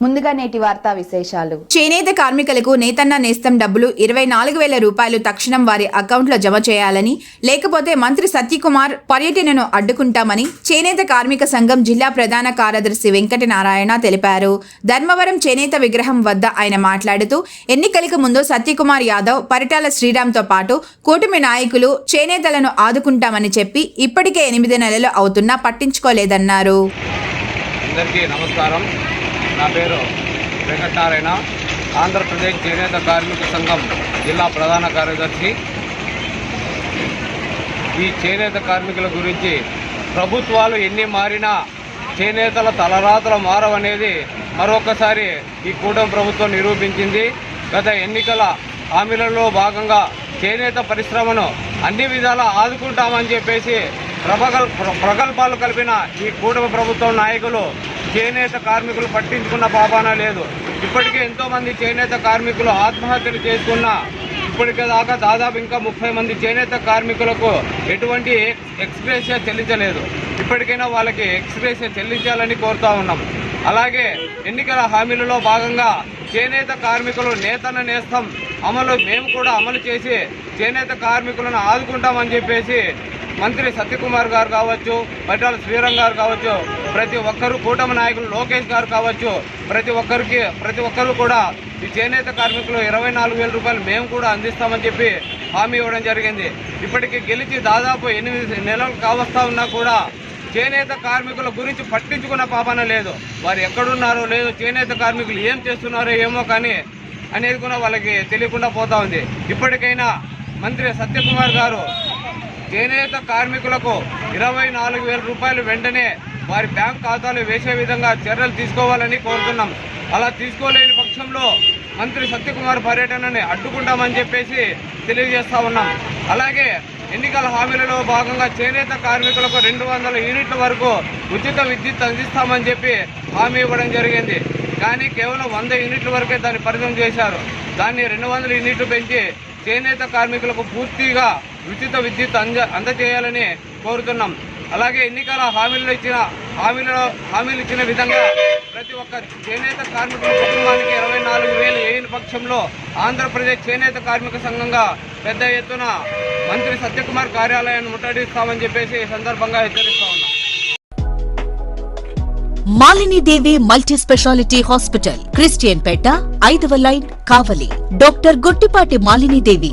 ముందుగా నేటి వార్తా విశేషాలు. చేనేత కార్మికులకు నేతన్న నేస్తం డబ్బులు ఇరవై నాలుగు వేల రూపాయలు తక్షణం వారి అకౌంట్లో జమ చేయాలని లేకపోతే మంత్రి సత్యకుమార్ పర్యటనను అడ్డుకుంటామని చేనేత కార్మిక సంఘం జిల్లా ప్రధాన కార్యదర్శి వెంకటనారాయణ తెలిపారు. ధర్మవరం చేనేత విగ్రహం వద్ద ఆయన మాట్లాడుతూ ఎన్నికలకు ముందు సత్యకుమార్ యాదవ్ పరిటాల శ్రీరామ్తో పాటు కూటమి నాయకులు చేనేతలను ఆదుకుంటామని చెప్పి ఇప్పటికే ఎనిమిది నెలలు అవుతున్నా పట్టించుకోలేదన్నారు. అందరికీ నమస్కారం. నా పేరు వెంకటారాయణ. ఆంధ్రప్రదేశ్ చేనేత కార్మిక సంఘం జిల్లా ప్రధాన కార్యదర్శి. ఈ చేనేత కార్మికుల గురించి ప్రభుత్వాలు ఎన్ని మారినా చేనేతల తలరాతలు మారవనేది మరొకసారి ఈ కూటమి ప్రభుత్వం నిరూపించింది. గత ఎన్నికల హామీలలో భాగంగా చేనేత పరిశ్రమను అన్ని విధాలా ఆదుకుంటామని చెప్పేసి ప్రగల్ ప్రగల్భాలు కలిపిన ఈ కూటమి ప్రభుత్వం నాయకులు చేనేత కార్మికులు పట్టించుకున్న పాపాన లేదు. ఇప్పటికే ఎంతోమంది చేనేత కార్మికులు ఆత్మహత్యలు చేసుకున్న ఇప్పటికే దాకా దాదాపు ఇంకా ముప్పై మంది చేనేత కార్మికులకు ఎటువంటి ఎక్స్ప్రెసియా చెల్లించలేదు. ఇప్పటికైనా వాళ్ళకి ఎక్స్ప్రెసియా చెల్లించాలని కోరుతా ఉన్నాం. అలాగే ఎన్నికల హామీలలో భాగంగా చేనేత కార్మికులు నేతన నేస్తం అమలు మేము కూడా అమలు చేసి చేనేత కార్మికులను ఆదుకుంటామని చెప్పేసి మంత్రి సత్యకుమార్ గారు కావచ్చు పట్టాల శ్రీరామ్ గారు కావచ్చు ప్రతి ఒక్కరు కూటమి నాయకులు లోకేష్ గారు కావచ్చు ప్రతి ఒక్కరికి ప్రతి ఒక్కరు కూడా ఈ చేనేత కార్మికులు ఇరవై నాలుగు వేల రూపాయలు మేము కూడా అందిస్తామని చెప్పి హామీ ఇవ్వడం జరిగింది. ఇప్పటికి గెలిచి దాదాపు ఎనిమిది నెలలు కావస్తా ఉన్నా కూడా చేనేత కార్మికుల గురించి పట్టించుకున్న పాపన లేదు. వారు ఎక్కడున్నారో లేదు చేనేత కార్మికులు ఏం చేస్తున్నారో ఏమో కానీ అనేది కూడా వాళ్ళకి తెలియకుండా పోతా ఉంది. ఇప్పటికైనా మంత్రి సత్యకుమార్ గారు చేనేత కార్మికులకు ఇరవై నాలుగు వేల రూపాయలు వెంటనే వారి బ్యాంక్ ఖాతాలు వేసే విధంగా చర్యలు తీసుకోవాలని కోరుతున్నాం. అలా తీసుకోలేని పక్షంలో మంత్రి సత్యకుమార్ పర్యటనని అడ్డుకుంటామని చెప్పేసి తెలియజేస్తా ఉన్నాం. అలాగే ఎన్నికల హామీలలో భాగంగా చేనేత కార్మికులకు రెండు వందల యూనిట్ల వరకు ఉచిత విద్యుత్ అందిస్తామని చెప్పి హామీ ఇవ్వడం జరిగింది. కానీ కేవలం వంద యూనిట్ల వరకే దాన్ని పరిమితం చేశారు. దాన్ని రెండు వందల యూనిట్లు పెంచి చేనేత కార్మికులకు పూర్తిగా ఉచిత విద్యుత్ అంద అందజేయాలని కోరుతున్నాం. అలాగే ఎన్నికల హామీలు ఇచ్చిన హామీలలో హామీలు ఇచ్చిన విధంగా ప్రతి ఒక్క చేనేత కార్మికుల కుటుంబానికి ఇరవై నాలుగు వేలు వేయని పక్షంలో ఆంధ్రప్రదేశ్ చేనేత కార్మిక సంఘంగా పెద్ద ఎత్తున మంత్రి సత్యకుమార్ కార్యాలయాన్ని ముట్టడిస్తామని చెప్పేసి ఈ సందర్భంగా హెచ్చరిస్తా ఉన్నాం. Malinidevi multi specialty hospital Christianpet ఐదవ line Kavali. Doctor Gottipati Malinidevi